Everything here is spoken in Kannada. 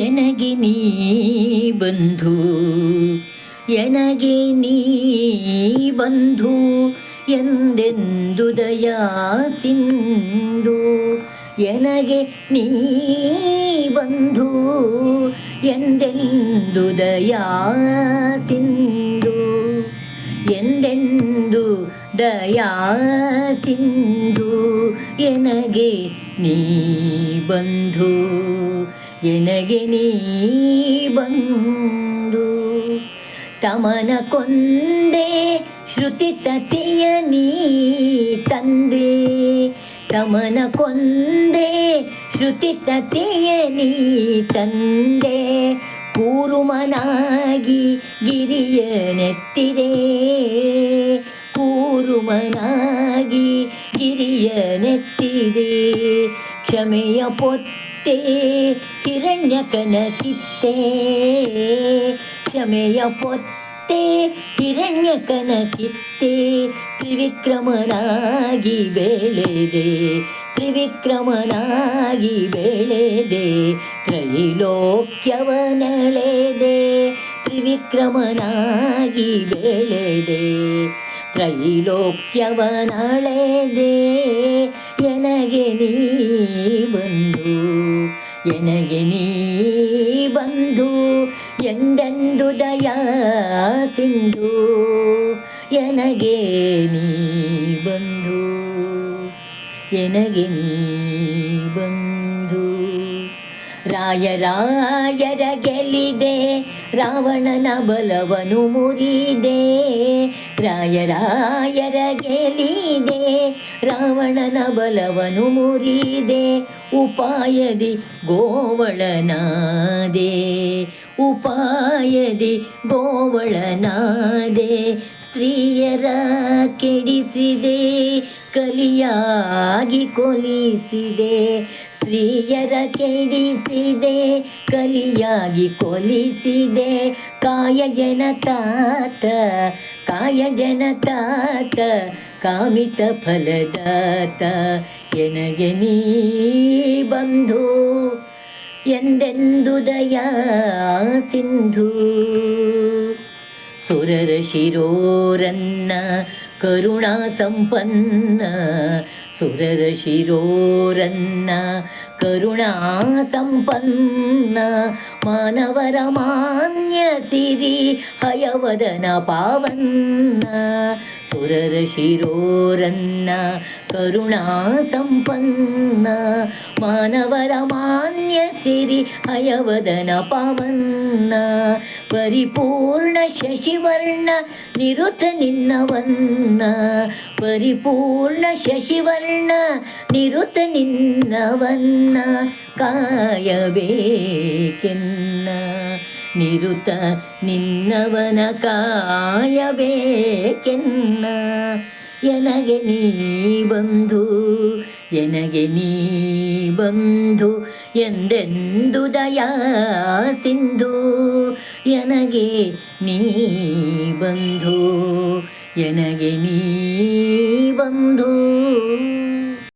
ಎನಗೆ ನೀ ಬಂಧು, ಎನಗೆ ನೀ ಬಂಧು ಎಂದೆಂದು ದಯಾ ಸಿಂಧು ಎನಗೆ ನೀ ಬಂಧು ಎಂದೆಂದು ದಯಾ ಸಿಂಧು ಎಂದೆಂದು ದಯಾ ಸಿಂಧು ಎನಗೆ ನೀ ಬಂಧು. ಎನಗೆ ನೀ ಬಂದು ತಮನ ಕೊಂದೆ ಶ್ರುತಿ ತತಿಯ ನೀ ತಂದೆ. ತಮನ ಕೊಂದೆ ಶ್ರುತಿ ತತಿಯ ನೀ ತಂದೆ. ಕೂರುಮನಾಗಿ ಗಿರಿಯ ನೆತ್ತಿದೆ. ಕೂರುಮನಾಗಿ ಗಿರಿಯ ನೆತ್ತಿದೆ. ಕ್ಷಮೆಯ ಪೊತ್ತೆ ಹಿರಣ್ಯಕನ ಕಿತ್ತೆ ಕ್ಷಮೆಯ ಪೊತ್ತೆ ಹಿರಣ್ಯಕನ ಕಿತ್ತೆ ತ್ರಿವಿಕ್ರಮನಾಗಿ ಬೆಳೆದೆ ತ್ರಿವಿಕ್ರಮನಾಗಿ ಬೆಳೆದೆ ತ್ರೈಲೋಕ್ಯವನಳೆದೆ ತ್ರಿವಿಕ್ರಮನಾಗಿ ಬೆಳೆದೆ ತ್ರೈಲೋಕ್ಯವನಳೆದೆ ಎನಗೆ ನೀ ಬಂದು, ಎನಗೆ ನೀ ಬಂದು, ಎಂದೆಂದು ಎನಗೆ ನೀ ಬಂದು, ಎನಗೆ ಬಂದು. ರಾಯರಾಯರ ರಾವಣನ ಬಲವನು ಮುರಿದೆ ರಾಯರಾಯರ ಗೆಲ್ಲಿದೆ. ರಾವಣನ ಬಲವನು ಮುರಿದೆ, ಉಪಾಯದಿ ಗೋವಳನಾದೆ ಉಪಾಯದಿ ಗೋವಳನಾದೆ, ಸ್ತ್ರೀಯರ ಕೆಡಿಸಿದೆ, ಕಲಿಯಾಗಿ ಕೊಲಿಸಿದೆ, ಸ್ತ್ರೀಯರ ಕೆಡಿಸಿದೆ, ಕಲಿಯಾಗಿ ಕೊಲಿಸಿದೆ ಕಾಯ ಜನತಾತ ಕಾಯ ಜನತಾತ ಕಾಮಿತ ಫಲದಾತ ಎನಗೆ ನೀ ಬಂಧು, ಎಂದೆಂದು ದಯಾ ಸಿಂಧು. ಸುರರ ಶಿರೋರನ್ನ, ಕರುಣಾ ಸಂಪನ್ನ, ಸುರರ ಶಿರೋರನ್ನ, ಕರುಣಾ ಸಂಪನ್ನ, ಮಾನವರ ಮಾನ್ಯ ಸಿರಿ ಹಯವದನ ಪಾವನ್ನ. ಸುರರ ಶಿರೋರನ್ನ ಕರುಣಾ ಸಂಪನ್ನ ಮಾನವರ ಮಾನ್ಯ ಸಿರಿ ಹಯವದನ ಪಾವನ್ನ ಪರಿಪೂರ್ಣ ಶಶಿವರ್ಣ ನಿರುತ ನಿನ್ನವನ್ನ ಪರಿಪೂರ್ಣ ಶಶಿವರ್ಣ ನಿರುತ ನಿನ್ನವನ್ನ ಕಾಯಬೇಕೆನ್ನ ನಿರುತ ನಿನ್ನವನ ಕಾಯಬೇಕೆನ್ನ? ಎನಗೆ ನೀ ಬಂಧು ಎನಗೆ ನೀ ಬಂಧು ಎಂದೆಂದು ದಯಾ ಸಿಂಧು? ಎನಗೆ ನೀ ಬಂಧು ಎನಗೆ ನೀ ಬಂಧು